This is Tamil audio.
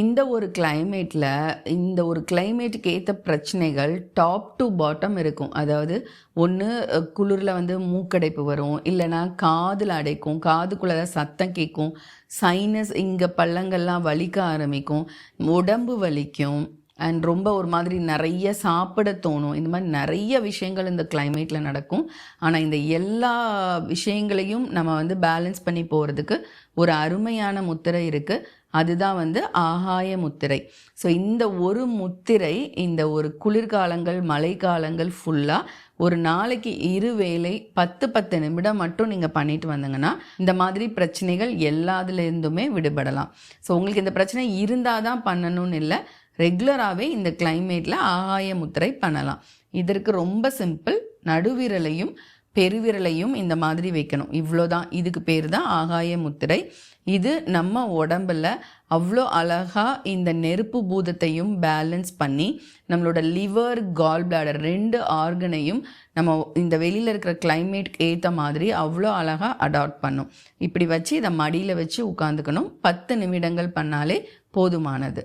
இந்த ஒரு கிளைமேட்டில் இந்த ஒரு கிளைமேட்டுக்கு ஏற்ற பிரச்சனைகள் டாப் டு பாட்டம் இருக்கும். அதாவது ஒன்று குளிரில் வந்து மூக்கடைப்பு வரும். இல்லைன்னா காதில் அடைக்கும். காதுக்குள்ளே தான் சத்தம் கேட்கும். சைனஸ் இங்கே பள்ளங்கள்லாம் வலிக்க ஆரம்பிக்கும். உடம்பு வலிக்கும். அண்ட் ரொம்ப ஒரு மாதிரி நிறைய சாப்பிட தோணும். இந்த மாதிரி நிறைய விஷயங்கள் இந்த கிளைமேட்டில் நடக்கும். ஆனால் இந்த எல்லா விஷயங்களையும் நம்ம வந்து பேலன்ஸ் பண்ணி போகிறதுக்கு ஒரு அருமையான முத்திரை இருக்குது அதுதான் வந்து ஆகாய முத்திரை. ஸோ இந்த ஒரு முத்திரை இந்த ஒரு குளிர்காலங்கள் மழைக்காலங்கள் ஃபுல்லாக ஒரு நாளைக்கு இரு வேளை பத்து பத்து நிமிடம் மட்டும் நீங்கள் பண்ணிட்டு வந்தீங்கன்னா இந்த மாதிரி பிரச்சனைகள் எல்லாத்துலேருந்துமே விடுபடலாம். ஸோ உங்களுக்கு இந்த பிரச்சனை இருந்தால் தான் பண்ணணும்னு இல்லை. ரெகுலராகவே இந்த கிளைமேட்டில் ஆகாய முத்திரை பண்ணலாம். இதற்கு ரொம்ப சிம்பிள் நடுவிரலையும் பெருவிரலையும் இந்த மாதிரி வைக்கணும். இவ்வளோதான். இதுக்கு பேர் தான் ஆகாய முத்திரை. இது நம்ம உடம்புல அவ்வளோ அழகாக இந்த நெருப்பு பூதத்தையும் பேலன்ஸ் பண்ணி நம்மளோட லிவர் கால் பிளாடர் ரெண்டு ஆர்கனையும் நம்ம இந்த வெளியில் இருக்கிற கிளைமேட்க்கு ஏற்ற மாதிரி அவ்வளோ அழகாக அடாப்ட் பண்ணும். இப்படி வச்சு இதை மடியில் வச்சு உட்காந்துக்கணும் பத்து நிமிடங்கள் பண்ணாலே போதுமானது.